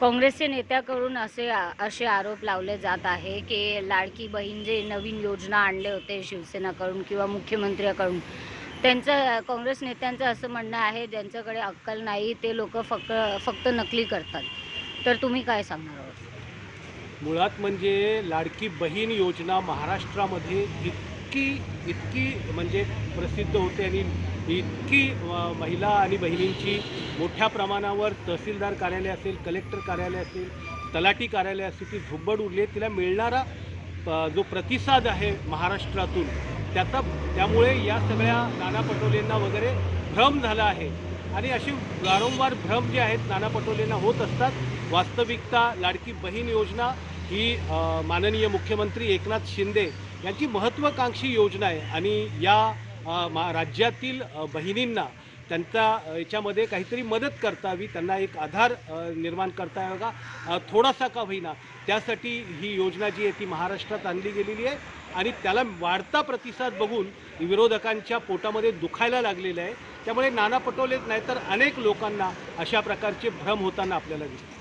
काँग्रेसच्या नेत्याकडून असे असे आरोप लावले जात आहे की लाडकी बहीण जे नवीन योजना आणले होते शिवसेनाकडून किंवा मुख्यमंत्र्याकडून त्यांचं काँग्रेस नेत्यांचं असं म्हणणं आहे ज्यांच्याकडे अक्कल नाही ते लोक फक्त फक्त नकली करतात. तर तुम्ही काय सांगणार आहोत? मुळात म्हणजे लाडकी बहीण योजना महाराष्ट्रामध्ये इतकी इतकी म्हणजे प्रसिद्ध होते आणि इतकी महिला आणि बहिणींची मोठ्या प्रमाणावर तहसीलदार कार्यालय असेल कलेक्टर कार्यालय असेल तलाठी कार्यालय असेल ती झुंबड उरली आहे. तिला मिळणारा जो प्रतिसाद आहे महाराष्ट्रातून त्याचा त्यामुळे या सगळ्या नाना पटोलेंना वगैरे भ्रम झाला आहे. आणि अशी वारंवार भ्रम जे आहेत नाना पटोलेंना होत असतात. वास्तविकता लाडकी बहीण योजना ही माननीय मुख्यमंत्री एकनाथ शिंदे यांची महत्त्वाकांक्षी योजना आहे. आणि या मा राज्यातील बहिणींना त्यांचा याच्यामध्ये काहीतरी मदत करतावी त्यांना एक आधार निर्माण करता यावा का थोडासा का होईना. त्यासाठी ही योजना जी आहे ती महाराष्ट्रात आणली गेलेली आहे आणि त्याला वाढता प्रतिसाद बघून विरोधकांच्या पोटामध्ये दुखायला लागलेलं आहे. त्यामुळे नाना पटोलेच नाही तर अनेक लोकांना अशा प्रकारचे भ्रम होताना आपल्याला दिसतात.